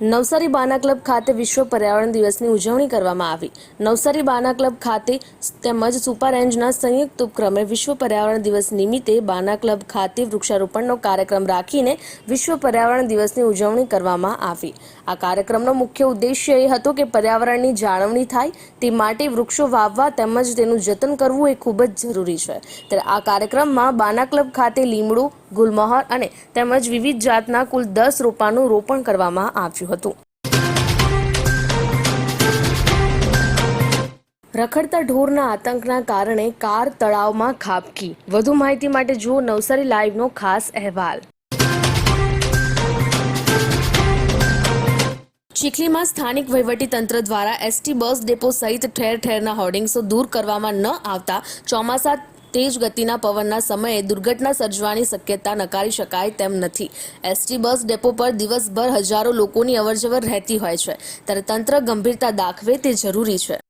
નવસારી બાના ક્લબ ખાતે વિશ્વ પર્યાવરણ દિવસની ઉજવણી કરવામાં આવી. નવસારી બાના ક્લબ ખાતે તેમજ સુપર રેન્જના સંયુક્ત ઉપક્રમે વિશ્વ પર્યાવરણ દિવસ નિમિત્તે બાના ક્લબ ખાતે વૃક્ષારોપણનો કાર્યક્રમ રાખીને વિશ્વ પર્યાવરણ દિવસની ઉજવણી કરવામાં આવી. આ કાર્યક્રમનો મુખ્ય ઉદ્દેશ્ય એ હતો કે પર્યાવરણની જાળવણી થાય, તે માટે વૃક્ષો વાવવા તેમજ તેનું જતન કરવું એ ખૂબ જ જરૂરી છે. ત્યારે આ કાર્યક્રમમાં બાના ક્લબ ખાતે લીમડું ગુલમહોર અને તેમજ વિવિધ જાતના કુલ દસ રોપાનું રોપણ કરવામાં આવ્યું હતું. રખડતા ઢોરના આતંકના કારણે કાર તળાવમાં ખાબકી. વધુ માહિતી માટે જુઓ નવસારી લાઈવનો ખાસ અહેવાલ. ચીખલીમાં સ્થાનિક વહીવટીતંત્ર દ્વારા એસટી બસ ડેપો સહિત ઠેર ઠેરના હોર્ડિંગ્સો દૂર કરવામાં ન આવતા ચોમાસા તેજ ગતિના પવનના સમયે દુર્ઘટના સર્જવાની શક્યતા નકારી શકાય તેમ નથી. એસટી બસ ડેપો પર દિવસભર હજારો લોકોની અવરજવર રહેતી હોય છે. ત્યારે તંત્ર ગંભીરતા દાખવે તે જરૂરી છે.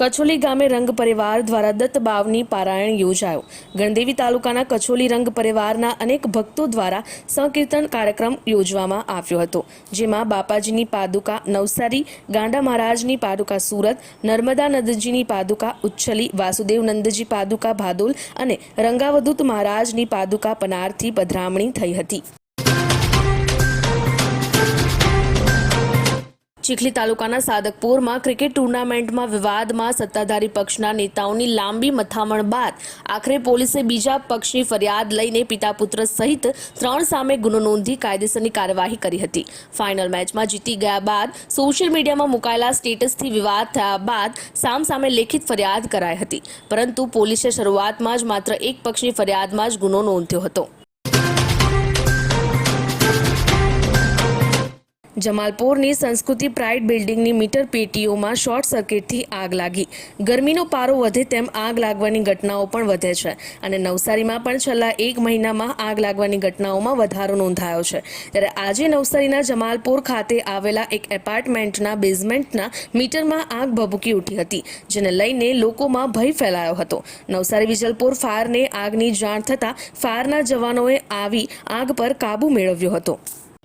કચોલી ગામે રંગ પરિવાર દ્વારા દત્ત બાવની પારાયણ યોજાયો. ગણદેવી તાલુકાના કચોલી રંગ પરિવારના અનેક ભક્તો દ્વારા સંકીર્તન કાર્યક્રમ યોજવામાં આવ્યો હતો, જેમાં બાપાજીની પાદુકા નવસારી, ગાંડા મહારાજની પાદુકા સુરત, નર્મદા નંદજીની પાદુકા ઉચ્છલી, વાસુદેવ નંદજી પાદુકા ભાદોલ અને રંગાવધૂત મહારાજની પાદુકા પનારથી પધરામણી થઈ હતી. ચીખલી તાલુકાના સાદકપુરમાં ક્રિકેટ ટુર્નામેન્ટમાં વિવાદમાં સત્તાધારી પક્ષના નેતાઓની લાંબી મથામણ બાદ આખરે પોલીસે બીજા પક્ષની ફરિયાદ લઈને પિતા પુત્ર સહિત ત્રણ સામે ગુનો નોંધી કાયદેસરની કાર્યવાહી કરી હતી. ફાઇનલ મેચમાં જીતી ગયા બાદ સોશિયલ મીડિયામાં મુકાયેલા સ્ટેટસથી વિવાદ થયા બાદ સામસામે લેખિત ફરિયાદ કરાઈ હતી. પરંતુ પોલીસે શરૂઆતમાં જ માત્ર એક પક્ષની ફરિયાદમાં જ ગુનો નોંધ્યો હતો. જમાલપુરની સંસ્કૃતિ પ્રાઇડ બિલ્ડિંગની મીટર પેટીઓમાં શોર્ટ સર્કિટથી આગ લાગી. ગરમીનો પારો વધે તેમ આગ લાગવાની ઘટનાઓ પણ વધે છે અને નવસારીમાં પણ છેલ્લા એક મહિનામાં આગ લાગવાની ઘટનાઓમાં વધારો નોંધાયો છે. ત્યારે આજે નવસારીના જમાલપુર ખાતે આવેલા એક એપાર્ટમેન્ટના બેઝમેન્ટના મીટરમાં આગ ભભૂકી ઉઠી હતી, જેને લઈને લોકોમાં ભય ફેલાયો હતો. નવસારી વિજલપુર ફાયરને આગની જાણ થતાં ફાયરના જવાનોએ આવી આગ પર કાબૂ મેળવ્યો હતો.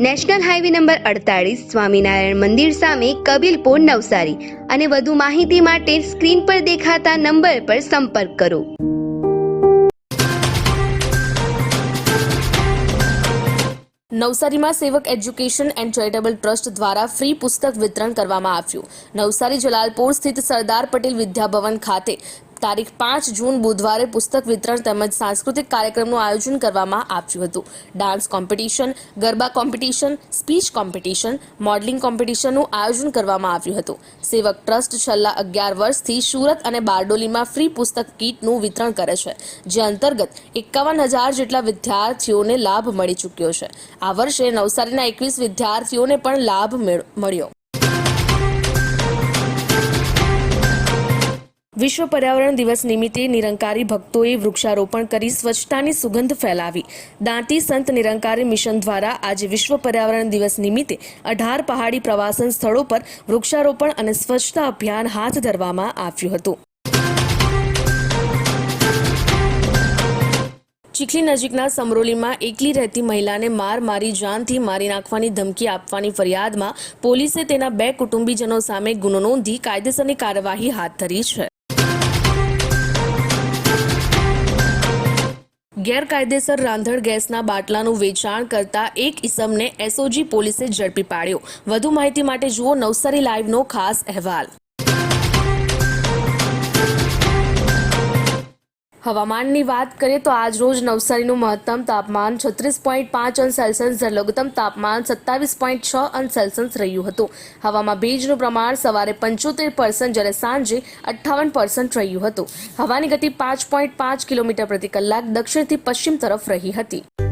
નેશનલ હાઈવે નંબર અડતાળીસ સ્વામિનારાયણ મંદિર સામે કબીલપુર નવસારી અને વધુ માહિતી માટે સ્ક્રીન પર દેખાતા નંબર પર સંપર્ક કરો. નવસારીમાં Sevak education and charitable trust દ્વારા ફ્રી પુસ્તક વિતરણ કરવામાં આવ્યું. નવસારી જલાલપુર સ્થિત સરદાર પટેલ વિદ્યાભવન ખાતે તારીખ પાંચ જૂન બુધવારે પુસ્તક વિતરણ તેમજ સાંસ્કૃતિક કાર્યક્રમનું આયોજન કરવામાં આવ્યું હતું. Dance competition, garba competition, speech competition, modelling કોમ્પિટિશનનું આયોજન કરવામાં આવ્યું હતું. સેવક ટ્રસ્ટ છેલ્લા અગિયાર વર્ષથી સુરત અને બારડોલીમાં ફ્રી પુસ્તક કીટનું વિતરણ કરે છે, જે અંતર્ગત એકાવન હજાર જેટલા વિદ્યાર્થીઓને લાભ મળી ચૂક્યો છે. આ વર્ષે નવસારીના એકવીસ વિદ્યાર્થીઓને પણ લાભ મેળ- મળ્યો. વિશ્વ પર્યાવરણ દિવસ નિમિત્તે નિરંકારી ભક્તોએ વૃક્ષારોપણ કરી સ્વચ્છતાની સુગંધ ફેલાવી. દાંતી સંત નિરંકારી મિશન દ્વારા આજે વિશ્વ પર્યાવરણ દિવસ નિમિત્તે અઢાર પહાડી પ્રવાસન સ્થળો પર વૃક્ષારોપણ અને સ્વચ્છતા અભિયાન હાથ ધરવામાં આવ્યું હતું. ચીખલી નજીકના સમરોલીમાં એકલી રહેતી મહિલાને માર મારી જાનથી મારી નાખવાની ધમકી આપવાની ફરિયાદમાં પોલીસે તેના બે કુટુંબીજનો સામે ગુનો નોંધી કાયદેસરની કાર્યવાહી હાથ ધરી છે. ગેરકાયદેસર રાંધણ ગેસના બાટલાનું વેચાણ કરતા એક ઇસમને એસઓજી પોલીસે ઝડપી પાડ્યો. વધુ માહિતી માટે જુઓ નવસારી લાઈવનો ખાસ અહેવાલ. હવામાનની વાત કરીએ તો આજ રોજ નવસારીનું મહત્તમ તાપમાન છત્રીસ પોઈન્ટ પાંચ અંશ સેલ્સિયસ લઘુત્તમ તાપમાન સત્તાવીસ પોઈન્ટ છ અંશ સેલ્સિયસ રહ્યું હતું. હવામાં ભેજનું પ્રમાણ સવારે પંચોતેર પર્સન્ટ જ્યારે સાંજે અઠ્ઠાવન પર્સન્ટ રહ્યું હતું. હવાની ગતિ પાંચ પોઈન્ટ પાંચ કિલોમીટર પ્રતિ કલાક દક્ષિણથી પશ્ચિમ તરફ રહી હતી.